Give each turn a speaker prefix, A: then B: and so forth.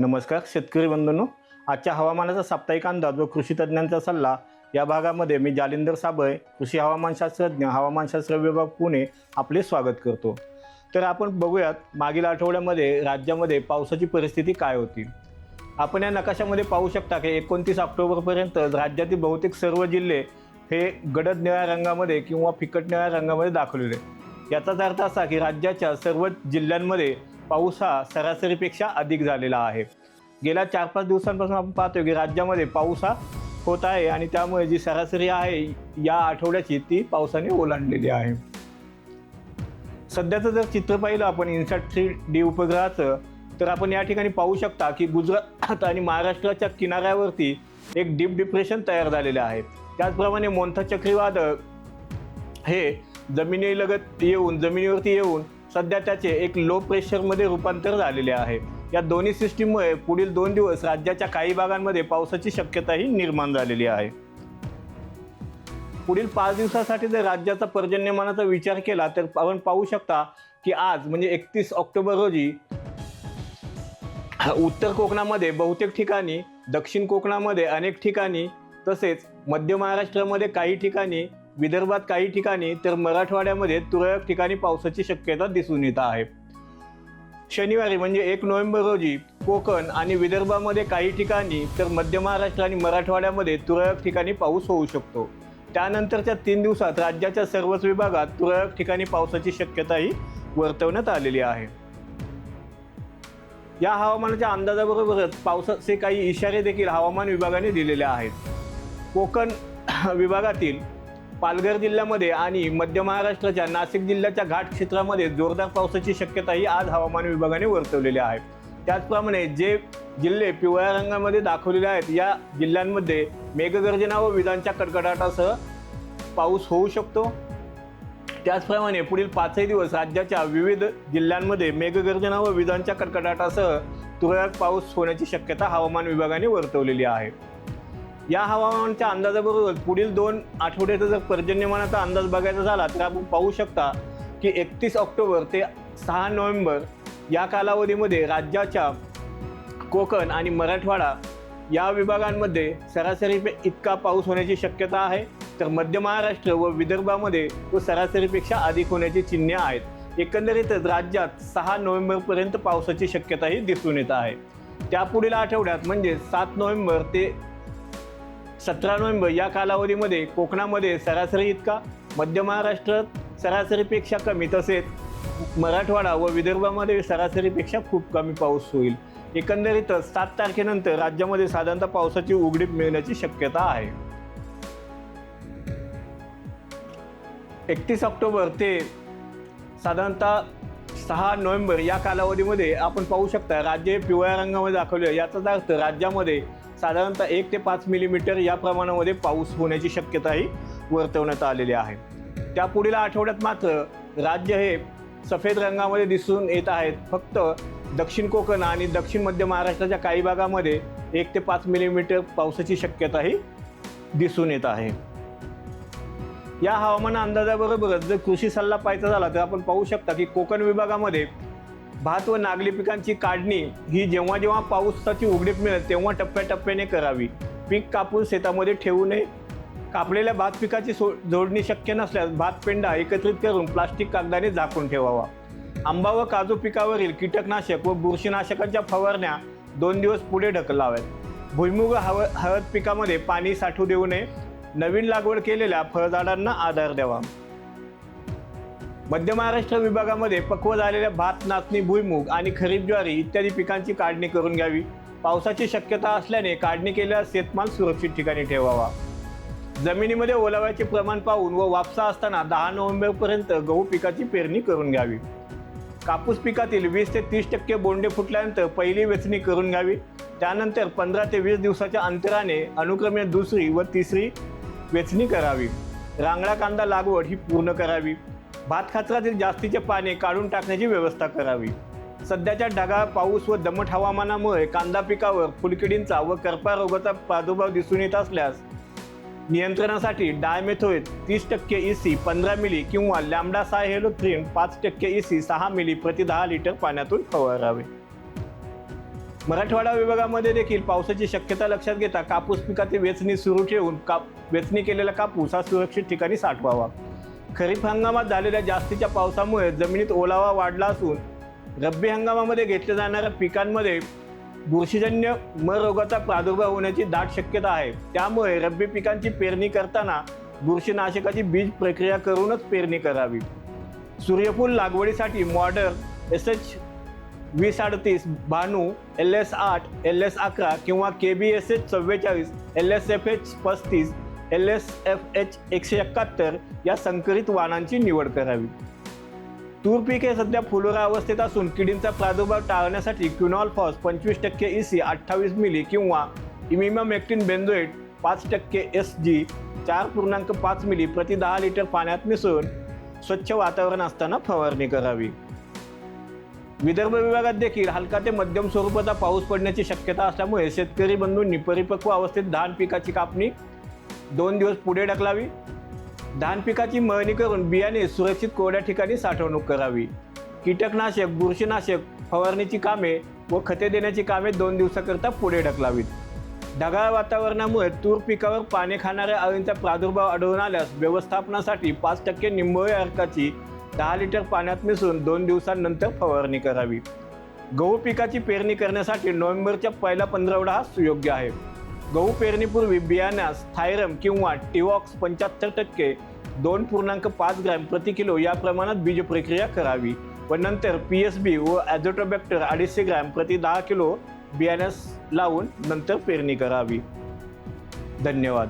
A: नमस्कार शेतकरी बंधूंनो. आजच्या हवामानाचा साप्ताहिक अंदाज व कृषी तज्ज्ञांचा सल्ला या भागामध्ये मी जालिंदर साबळे कृषी हवामानशास्त्रज्ञ हवामानशास्त्र विभाग पुणे आपले स्वागत करतो. तर आपण बघूयात मागील आठवड्यामध्ये राज्यामध्ये पावसाची परिस्थिती काय होती? आपण या नकाशामध्ये पाहू शकता की एकोणतीस ऑक्टोबरपर्यंत राज्यातील बहुतेक सर्व जिल्हे हे गडद निळ्या रंगामध्ये किंवा फिकट निळ्या रंगामध्ये दाखवलेले. याचाच अर्थ असा की राज्याच्या सर्व जिल्ह्यांमध्ये पाऊस हा सरासरीपेक्षा अधिक झालेला आहे. गेल्या चार पाच दिवसांपासून आपण पाहतोय की राज्यामध्ये पाऊस हा होत आहे आणि त्यामुळे जी सरासरी आहे या आठवड्याची ती पावसाने ओलांडलेली आहे. सध्याचं जर चित्र पाहिलं आपण इन्सॅट थ्री डी उपग्रहाचं तर आपण या ठिकाणी पाहू शकता की गुजरात आणि महाराष्ट्राच्या किनाऱ्यावरती एक डीप डिप्रेशन तयार झालेले आहे. त्याचप्रमाणे मोंथा चक्रीवादळ हे जमिनीलगत येऊन जमिनीवरती येऊन सध्या त्याचे एक लो प्रेशरमध्ये रूपांतर झालेले आहे. या दोन्ही सिस्टीममुळे पुढील दोन दिवस राज्याच्या काही भागांमध्ये पावसाची शक्यताही निर्माण झालेली आहे. पुढील पाच दिवसासाठी जर राज्याचा पर्जन्यमानाचा विचार केला तर आपण पाहू शकता की आज म्हणजे एकतीस ऑक्टोबर रोजी उत्तर कोकणामध्ये बहुतेक ठिकाणी दक्षिण कोकणामध्ये अनेक ठिकाणी तसेच मध्य महाराष्ट्रामध्ये काही ठिकाणी विदर्भात काही ठिकाणी तर मराठवाड्यामध्ये तुरळक ठिकाणी पावसाची शक्यता दिसून येत आहे. शनिवारी म्हणजे एक नोव्हेंबर रोजी कोकण आणि विदर्भामध्ये काही ठिकाणी तर मध्य महाराष्ट्र आणि मराठवाड्यामध्ये तुरळक ठिकाणी पाऊस होऊ शकतो. त्यानंतरच्या तीन दिवसात राज्याच्या सर्वच विभागात तुरळक ठिकाणी पावसाची शक्यताही वर्तवण्यात आलेली आहे. या हवामानाच्या अंदाजाबरोबरच पावसाचे काही इशारे देखील हवामान विभागाने दिलेले आहेत. कोकण विभागातील पालघर जिल्ह्यामध्ये आणि मध्य महाराष्ट्राच्या नाशिक जिल्ह्याच्या घाट क्षेत्रामध्ये जोरदार पावसाची शक्यताही आज हवामान विभागाने वर्तवलेली आहे. त्याचप्रमाणे जे जिल्हे पिवळ्या रंगामध्ये दाखवलेले आहेत या जिल्ह्यांमध्ये मेघगर्जना व विजांच्या कडकडाटासह पाऊस होऊ शकतो. त्याचप्रमाणे पुढील पाचही दिवस राज्याच्या विविध जिल्ह्यांमध्ये मेघगर्जना व विजांच्या कडकडाटासह तुरळक पाऊस होण्याची शक्यता हवामान विभागाने वर्तवलेली आहे. या हवामानाच्या अंदाजाबरोबर पुढील दोन आठवड्याचा जर पर्जन्यमानाचा अंदाज बघायचा झाला तर आपण पाहू शकता की एकतीस ऑक्टोबर ते सहा नोव्हेंबर या कालावधीमध्ये राज्याच्या कोकण आणि मराठवाडा या विभागांमध्ये सरासरी इतका पाऊस होण्याची शक्यता आहे. तर मध्य महाराष्ट्र व विदर्भामध्ये तो सरासरीपेक्षा अधिक होण्याची चिन्हे आहेत. एकंदरीतच राज्यात सहा नोव्हेंबरपर्यंत पावसाची शक्यताही दिसून येत आहे. त्यापुढील आठवड्यात म्हणजे सात नोव्हेंबर ते सतरा नोव्हेंबर या कालावधीमध्ये कोकणामध्ये सरासरी इतका मध्य महाराष्ट्रात सरासरीपेक्षा कमी तसेच मराठवाडा व विदर्भामध्ये सरासरीपेक्षा खूप कमी पाऊस होईल. एकंदरीतच सात तारखेनंतर राज्यामध्ये साधारणतः पावसाची उघडीप मिळण्याची शक्यता आहे. एकतीस ऑक्टोबर ते साधारणतः सहा नोव्हेंबर या कालावधीमध्ये आपण पाहू शकता राज्य हे पिवळ्या रंगामध्ये दाखवले. याचाच अर्थ राज्यामध्ये साधारणतः एक ते पाच मिलीमीटर या प्रमाणामध्ये पाऊस होण्याची शक्यताही वर्तवण्यात आलेली आहे. त्या पुढील आठवड्यात मात्र राज्य हे सफेद रंगामध्ये दिसून येत आहेत. फक्त दक्षिण कोकण आणि दक्षिण मध्य महाराष्ट्राच्या काही भागामध्ये एक ते पाच मिलीमीटर पावसाची शक्यताही दिसून येत आहे. या हवामान अंदाजाबरोबरच जर कृषी सल्ला पाहायचा झाला तर आपण पाहू शकता की कोकण विभागामध्ये भात व नागली पिकांची काढणी ही जेव्हा जेव्हा पावसाची उघडीप मिळेल तेव्हा टप्प्याटप्प्याने करावी. पीक कापून शेतामध्ये ठेवू नये कापलेल्या भात पिकाची सो जोडणी शक्य नसल्यास भात पेंडा एकत्रित करून प्लास्टिक कागदाने झाकून ठेवावा. आंबा व काजू पिकावरील कीटकनाशक व बुरशीनाशकांच्या फवारण्या दोन दिवस पुढे ढकलाव्यात. भुईमुग हव हळद पिकामध्ये पाणी साठू देऊ नये. नवीन लागवड केलेल्या फळझाडांना आधार द्यावा. मध्य महाराष्ट्र विभागामध्ये पक्व झालेल्या भात नाचणी भुईमूग आणि खरीप ज्वारी इत्यादी पिकांची काढणी करून घ्यावी. पावसाची शक्यता असल्याने काढणी केलेला शेतमाल सुरक्षित ठिकाणी ठेवावा. जमिनीमध्ये ओलाव्याचे प्रमाण पाहून व वापसा असताना दहा नोव्हेंबरपर्यंत गहू पिकाची पेरणी करून घ्यावी. कापूस पिकातील वीस ते तीस टक्के बोंडे फुटल्यानंतर पहिली वेचणी करून घ्यावी. त्यानंतर पंधरा ते वीस दिवसाच्या अंतराने अनुक्रमे दुसरी व तिसरी वेचणी करावी. रांगडा कांदा लागवड ही पूर्ण करावी. भात खाचरातील जास्तीचे पाने काढून टाकण्याची व्यवस्था करावी. सध्याच्या ढगाळ पाऊस व दमट हवामानामुळे कांदा पिकावर फुलकिडींचा व करपा रोगाचा प्रादुर्भाव दिसून येत असल्यास नियंत्रणासाठी डायमेथोएत तीस टक्के ई सी पंधरा मिली किंवा लॅमडा सायहेलोथ्रीन पाच टक्के ई सी सहा मिली प्रति दहा लिटर पाण्यातून फवारावे. मराठवाडा विभागामध्ये देखील पावसाची शक्यता लक्षात घेता कापूस पिकाची वेचणी सुरू ठेवून काप वेचणी केलेला कापूस हा सुरक्षित ठिकाणी साठवावा. खरीप हंगामात झालेल्या जास्तीच्या पावसामुळे जमिनीत ओलावा वाढला असून रब्बी हंगामामध्ये घेतल्या जाणाऱ्या पिकांमध्ये बुरशीजन्य मरोगाचा रोगाचा प्रादुर्भाव होण्याची दाट शक्यता आहे. त्यामुळे रब्बी पिकांची पेरणी करताना बुरशीनाशकाची बीज प्रक्रिया करूनच पेरणी करावी. सूर्यफूल लागवडीसाठी मॉडर्न एस एच वीस अडतीस भानू एल एस आठ एल एस अकरा किंवा के बी एस एच चव्वेचाळीस एल एस एफ एच पस्तीस एल एस एफ एच एकशे एकाहत्तर या संकरित वाहनांची निवड करावी. तूर पीक हे सध्या फुलोरा अवस्थेत असून किडींचा प्रादुर्भाव टाळण्यासाठी क्युनॉल फॉस पंचवीस टक्के ई सी अठ्ठावीस मिली किंवा इमिमामेक्टिन बेंझोएट पाच टक्के एस जी चार पूर्णांक पाच मिली प्रति दहा लिटर पाण्यात मिसळून स्वच्छ वातावरण असताना फवारणी करावी. विदर्भ विभागात देखील हलका ते मध्यम स्वरूपाचा पाऊस पडण्याची शक्यता असल्यामुळे शेतकरी बंधूंनी परिपक्व अवस्थेत धान पिकाची कापणी दोन दिवस पुढे ढकलावी. धान पिकाची मळणी करून बियाणे सुरक्षित कोरड्या ठिकाणी साठवणूक करावी. कीटकनाशक बुरशीनाशक फवारणीची कामे व खते देण्याची कामे दोन दिवसाकरता पुढे ढकलावीत. ढगाळ वातावरणामुळे तूर पिकावर पाने खाणाऱ्या अळींचा प्रादुर्भाव आढळून आल्यास व्यवस्थापनासाठी पाच टक्के निंबोळी अर्काची दहा लिटर पाण्यात मिसळून दोन दिवसांनंतर फवारणी करावी. गहू पिकाची पेरणी करण्यासाठी नोव्हेंबरच्या पहिला पंधरवडा हा सुयोग्य आहे. गहू पेरणीपूर्वी बियाण्यास थायरम किंवा टिवॉक्स पंच्याहत्तर टक्के दोन पूर्णांक पाच ग्रॅम प्रति किलो या प्रमाणात बीज प्रक्रिया करावी व नंतर पी एस बी व ॲझोटोबॅक्टर अडीचशे ग्रॅम प्रति दहा किलो बियाण्यास लावून नंतर पेरणी करावी. धन्यवाद.